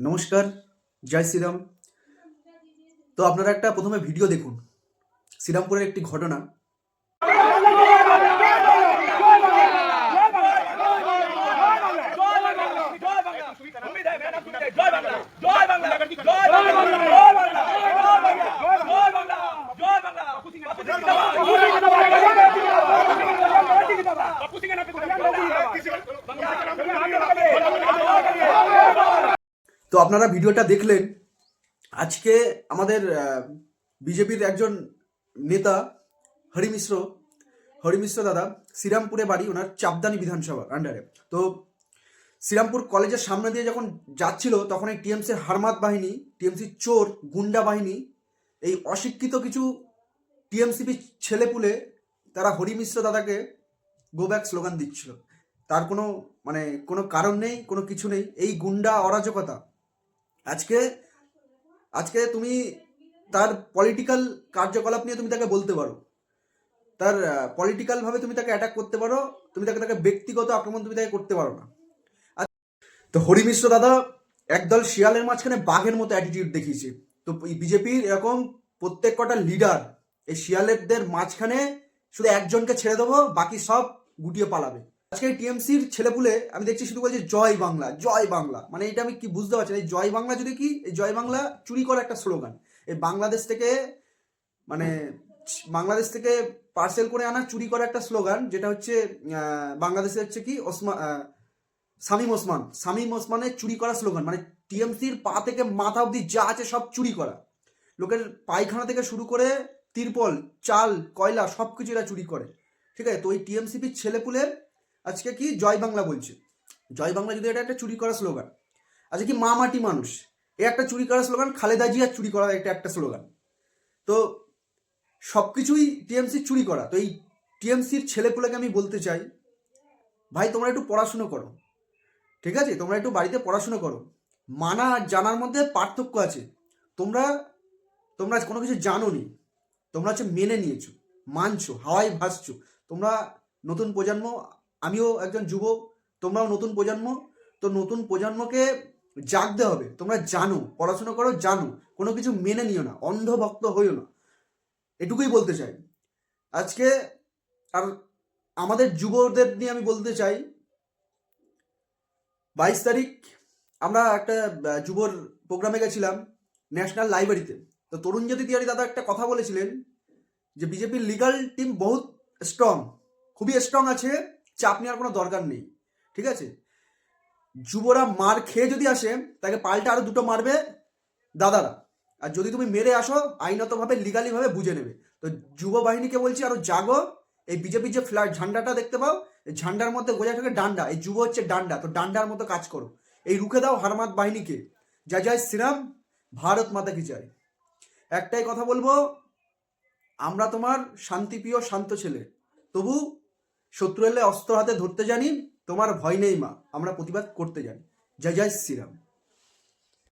নমস্কার জয় শ্রীরাম তো আপনারা একটা প্রথমে ভিডিও দেখুন শ্রীরামপুরের একটি ঘটনা তো আপনারা ভিডিওটা দেখলেন। আজকে আমাদের বিজেপির একজন নেতা, হরি মিশ্র হরি মিশ্র দাদা, শ্রীরামপুরে বাড়ি, ওনার চাপদানি বিধানসভার আন্ডারে তো শ্রীরামপুর কলেজের সামনে দিয়ে যখন যাচ্ছিল, তখন এই টিএমসির হারমাত বাহিনী টিএমসির চোর, গুন্ডা বাহিনী, এই অশিক্ষিত কিছু টিএমসিপি ছেলেপুলে, তারা হরি মিশ্র দাদাকে গো ব্যাক স্লোগান দিচ্ছিল। তার কোনো মানে কোনো কারণ নেই, কোনো কিছু নেই। এই গুন্ডা অরাজকতা আজকে আজকে তুমি তার পলিটিক্যাল কার্যকলাপ নিয়ে তুমি তাকে বলতে পারো। তার পলিটিক্যাল ভাবে তুমি তাকে অ্যাটাক করতে পারো, তুমি তাকে তাকে ব্যক্তিগত আক্রমণ তুমি তাকে করতে পারো না। তো হরি মিশ্র দাদা, একদল শিয়ালের মাঝখানে বাঘের মতো অ্যাটিটিউড দেখিয়েছে। তো বিজেপির এরকম প্রত্যেক কটা লিডার এই শিয়ালেরদের মাঝখানে শুধু একজনকে ছেড়ে দেবো, বাকি সব গুটিয়ে পালাবে। আজকে টিএমসির ছেলেপুলে আমি দেখছি শুধু বলছে জয় বাংলা জয় বাংলা। মানে এটা আমি কি বুঝতে পারছি না। এই জয় বাংলা যদি কি, এই জয় বাংলা চুরি করা একটা স্লোগান। এই বাংলাদেশ থেকে মানে বাংলাদেশ থেকে পার্সেল করে আনা, চুরি করা একটা স্লোগান, যেটা হচ্ছে বাংলাদেশে হচ্ছে কি ওসমান শামীম ওসমান। শামীম ওসমানের চুরি করা স্লোগান। মানে টিএমসির পা থেকে মাথা অবধি যা আছে সব চুরি করা। লোকের পায়খানা থেকে শুরু করে তিরপল, চাল, কয়লা সব কিছু এরা চুরি করে। ঠিক আছে? তো ওই টিএমসিপির ছেলেপুলে আজকে কি জয় বাংলা বলছে? জয় বাংলা যদি এটা একটা চুরি করা স্লোগান, আজকে কি মা মাটি মানুষ? এ একটা চুরি করা স্লোগান, খালেদা জিয়ার চুরি করা এটা একটা স্লোগান। তো সব কিছুই টিএমসির চুরি করা। তো এই টিএমসির ছেলেপুলেকে আমি বলতে চাই, ভাই তোমরা একটু পড়াশুনো করো, ঠিক আছে? তোমরা একটু বাড়িতে পড়াশুনো করো। মানা আর জানার মধ্যে পার্থক্য আছে। তোমরা তোমরা কোনো কিছু জানো নি তোমরা হচ্ছে মেনে নিয়েছো, মানছো, হাওয়ায় ভাসছো। তোমরা নতুন প্রজন্ম আমিও একজন যুবক, তোমরাও নতুন প্রজন্ম, তো নতুন প্রজন্মকে জাগতে হবে। তোমরা জানো, পড়াশোনা করো, জানো, কোনো কিছু মেনে নিও না, অন্ধভক্ত হইও না। এটুকুই বলতে চাই। আজকে আর আমাদের যুবদের নিয়ে আমি বলতে চাই, বাইশ তারিখ আমরা একটা যুবর প্রোগ্রামে গেছিলাম ন্যাশনাল লাইব্রেরিতে। তো তরুণ জ্যোতি তিওয়ারি দাদা একটা কথা বলেছিলেন যে, বিজেপির লিগাল টিম বহুত স্ট্রং খুবই স্ট্রং আছে। চাপ নেওয়ার কোনো দরকার নেই, ঠিক আছে? যুবরা মার খেয়ে যদি আসে, তাকে পাল্টা আরও দুটো মারবে দাদারা। আর যদি তুমি মেরে আসো, আইনতভাবে লিগালি ভাবে বুঝে নেবে। তো যুব বাহিনীকে বলছি, আরও জাগো। এই বিজেপির যে ফ্ল্যাট ঝান্ডাটা দেখতে পাও, এই ঝান্ডার মধ্যে গোজা থাকে ডান্ডা। এই যুব হচ্ছে ডান্ডা, তো ডান্ডার মতো কাজ করো। এই রুখে দাও হারমাত বাহিনীকে। যা জয় শ্রীরাম, ভারত মাতা কি চাই একটাই কথা বলব, আমরা তোমার শান্তিপ্রিয়, শান্ত ছেলে। তবু শত্রু এলে অস্ত্র হাতে ধরতে জানি, তোমার ভয় নেই মা, আমরা প্রতিবাদ করতে জানি। জয় জয় শ্রীরাম।